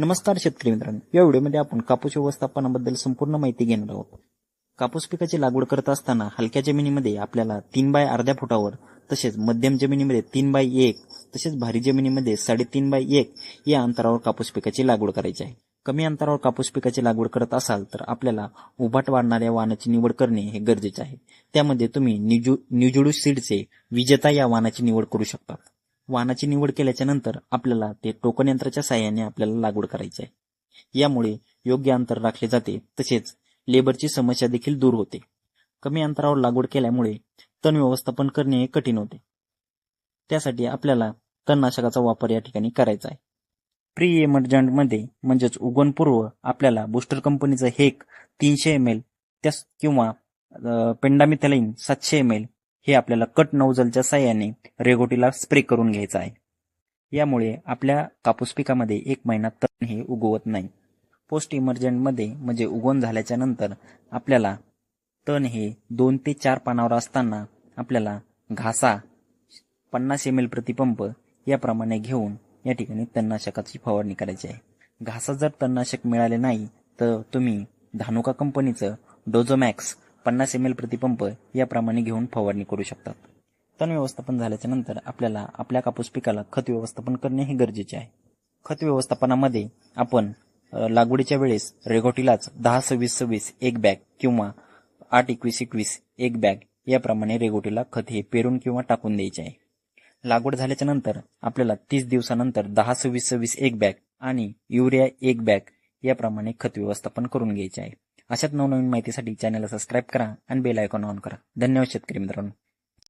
नमस्कार शेतकरी मित्रांनो. या व्हिडिओमध्ये आपण कापूस व्यवस्थापनाबद्दल संपूर्ण माहिती घेणार आहोत. कापूस पिकाची लागवड करत असताना हलक्या जमिनीमध्ये आपल्याला तीन बाय अर्ध्या फुटावर तसेच मध्यम जमिनीमध्ये तीन बाय एक तसेच भारी जमिनीमध्ये साडेतीन बाय एक या अंतरावर कापूस पिकाची लागवड करायची आहे. कमी अंतरावर कापूस पिकाची लागवड करत असाल तर आपल्याला उभाट वाढणाऱ्या वाहनाची निवड करणे हे गरजेचे आहे. त्यामध्ये तुम्ही न्यूजू न्यूजुडू सीडचे विजेता या वाहनाची निवड करू शकता. वाहनाची निवड केल्याच्यानंतर आपल्याला ते टोकन यंत्राच्या साहाय्याने आपल्याला लागवड करायची आहे. यामुळे योग्य अंतर राखले जाते तसेच लेबरची समस्या देखील दूर होते. कमी अंतरावर लागवड केल्यामुळे तण व्यवस्थापन करणे हे कठीण होते. त्यासाठी आपल्याला तणनाशकाचा वापर या ठिकाणी करायचा आहे. प्री एमर्जंटमध्ये म्हणजेच उगवणपूर्व आपल्याला बुस्टर कंपनीचं हेक तीनशे एम एल त्यास किंवा पेंडामिथलाईन सातशे एम एल हे आपल्याला कट नौजलच्या साह्याने रेगोटीला स्प्रे करून घ्यायचं आहे. यामुळे आपल्या कापूस पिकामध्ये एक महिना तण हे उगवत नाही. पोस्ट इमर्जंटमध्ये म्हणजे उगवण झाल्याच्यानंतर आपल्याला तण हे दोन ते चार पानावर असताना आपल्याला घासा पन्नास एम एल प्रतिपंप याप्रमाणे घेऊन या ठिकाणी तणनाशकाची फवारणी करायची आहे. घासा जर तणनाशक मिळाले नाही तर तुम्ही धानुका कंपनीचं डोझोमॅक्स पन्नास एम एल प्रतिपंप याप्रमाणे घेऊन फवारणी करू शकतात. तण व्यवस्थापन झाल्याच्यानंतर आपल्याला आपल्या कापूस पिकाला खत व्यवस्थापन करणे हे गरजेचे आहे. खत व्यवस्थापनामध्ये आपण लागवडीच्या वेळेस रेघोटीलाच दहा सव्वीस सव्वीस एक बॅग किंवा आठ एकवीस एकवीस एक बॅग याप्रमाणे रेघोटीला खत हे पेरून किंवा टाकून द्यायचे आहे. लागवड झाल्याच्यानंतर आपल्याला तीस दिवसानंतर दहा सव्वीस सव्वीस एक बॅग आणि युरिया एक बॅग याप्रमाणे खत व्यवस्थापन करून घ्यायचे आहे. अशाच नवनवीन माहितीसाठी चॅनलला सबस्क्राईब करा आणि बेल आयकॉन ऑन करा. धन्यवाद शेतकरी मित्रांनो.